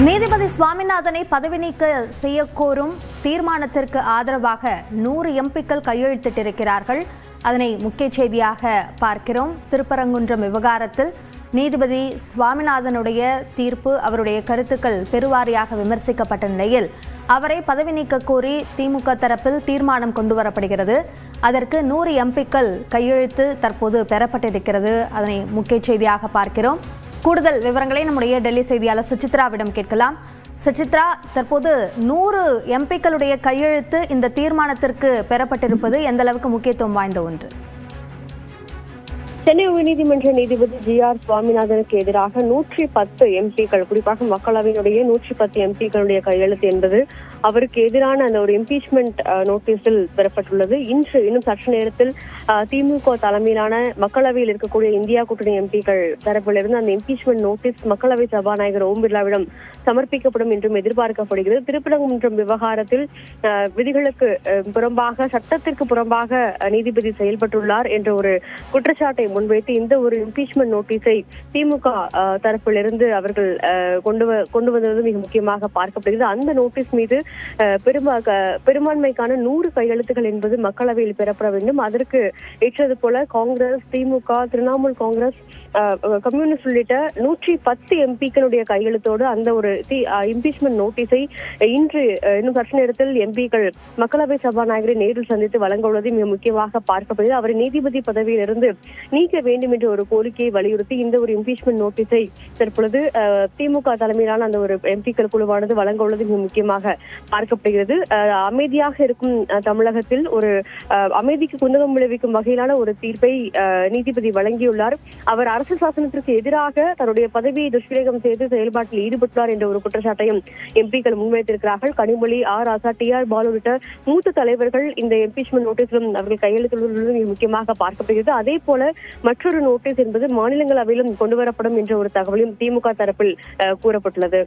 நீதிபதி சுவாமிநாதனை பதவி நீக்க செய்யக்கோரும் தீர்மானத்திற்கு ஆதரவாக நூறு எம்பிக்கள் கையெழுத்திட்டிருக்கிறார்கள். அதனை முக்கிய செய்தியாக பார்க்கிறோம். திருப்பரங்குன்றம் விவகாரத்தில் நீதிபதி சுவாமிநாதனுடைய தீர்ப்பு அவருடைய கருத்துக்கள் பெருவாரியாக விமர்சிக்கப்பட்ட நிலையில் அவரை பதவி நீக்க கோரி திமுக தரப்பில் தீர்மானம் கொண்டு வரப்படுகிறது அதற்கு நூறு எம்பிக்கள் கையெழுத்து தற்போது பெறப்பட்டிருக்கிறது. அதனை முக்கிய செய்தியாக பார்க்கிறோம். கூடுதல் விவரங்களை நம்முடைய டெல்லி செய்தியாளர் சுசித்ராவிடம் கேட்கலாம். சுசித்ரா தற்போது நூறு எம்பிக்களுடைய கையெழுத்து இந்த தீர்மானத்திற்கு பெறப்பட்டிருப்பது எந்த அளவுக்கு முக்கியத்துவம் வாய்ந்த ஒன்று? சென்னை உயர்நீதிமன்ற நீதிபதி ஜி ஆர் சுவாமிநாதனுக்கு எதிராக நூற்றி பத்து எம்பிக்கள் குறிப்பாக மக்களவையினுடைய நூற்றி பத்து எம்பிக்களுடைய கையெழுத்து என்பது அவருக்கு எதிரான அந்த ஒரு இம்பீச்மெண்ட் நோட்டீஸில் பெறப்பட்டுள்ளது. இன்று இன்னும் சற்று நேரத்தில் திமுக தலைமையிலான மக்களவையில் இருக்கக்கூடிய இந்தியா கூட்டணி எம்பிக்கள் தரப்பிலிருந்து அந்த இம்பீச்மெண்ட் நோட்டீஸ் மக்களவை சபாநாயகர் ஓம் பிர்லாவிடம் சமர்ப்பிக்கப்படும் என்றும் எதிர்பார்க்கப்படுகிறது. திருப்பரங்குன்றம் விவகாரத்தில் விதிகளுக்கு புறம்பாக சட்டத்திற்கு புறம்பாக நீதிபதி செயல்பட்டுள்ளார் என்ற ஒரு குற்றச்சாட்டை முன்வைத்து இந்த ஒரு இம்பீச்மெண்ட் நோட்டீஸை திமுக அஹ், தரப்பிலிருந்து அவர்கள் கொண்டு கொண்டு வந்தது மிக முக்கியமாக பார்க்கப்படுகிறது. அந்த நோட்டீஸ் மீது பெருமா பெரும்பான்மைக்கான நூறு கையெழுத்துகள் என்பது மக்களவையில் பெறப்பட வேண்டும். அதற்கு ஏற்றது போல காங்கிரஸ் திமுக திரிணாமுல் காங்கிரஸ் கம்யூனிஸ்ட் உள்ளிட்ட நூற்றி பத்து எம்பிக்களுடைய கையெழுத்தோடு அந்த ஒரு இம்பீச்மெண்ட் நோட்டீஸை இன்று இன்னும் சற்று நேரத்தில் எம்பிக்கள் மக்களவை சபாநாயகரை நேரில் சந்தித்து வழங்க உள்ளது மிக முக்கியமாக பார்க்கப்படுகிறது. அவரை நீதிபதி பதவியிலிருந்து நீ நீக்க வேண்டும் என்ற ஒரு கோரிக்கையை வலியுறுத்தி இந்த ஒரு இம்பீச்மெண்ட் நோட்டீஸை தற்பொழுது திமுக தலைமையிலான அந்த ஒரு எம்பிக்கள் குழுவானது வழங்க உள்ளது மிக முக்கியமாக பார்க்கப்படுகிறது. அமைதியாக இருக்கும் தமிழகத்தில் ஒரு அமைதிக்கு குந்தகம் விளைவிக்கும் வகையிலான ஒரு தீர்ப்பை நீதிபதி வழங்கியுள்ளார். அவர் அரசு சாசனத்திற்கு எதிராக தன்னுடைய பதவியை துஷ்பிரயோகம் செய்து செயல்பாட்டில் ஈடுபட்டுள்ளார் என்ற ஒரு குற்றச்சாட்டையும் எம்பிக்கள் முன்வைத்திருக்கிறார்கள். Kanimozhi R. Raja T. R. Baalu உள்ளிட்ட மூத்த தலைவர்கள் இந்த இம்பீச்மெண்ட் நோட்டீஸிலும் அவர்கள் கையெழுத்துள்ளது முக்கியமாக பார்க்கப்படுகிறது. அதே போல மற்றொரு நோட்டீஸ் என்பது மாநிலங்களவையிலும் கொண்டு வரப்படும் என்ற ஒரு தகவலும் திமுக தரப்பில் கூறப்பட்டுள்ளது.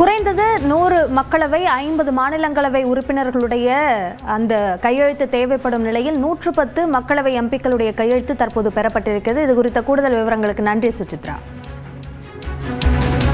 குறைந்தது நூறு மக்களவை ஐம்பது மாநிலங்களவை உறுப்பினர்களுடைய அந்த கையெழுத்து தேவைப்படும் நிலையில் நூற்று பத்து மக்களவை எம்பிக்களுடைய கையெழுத்து தற்போது பெறப்பட்டிருக்கிறது. இது குறித்த கூடுதல் விவரங்களுக்கு நன்றி சுசித்ரா.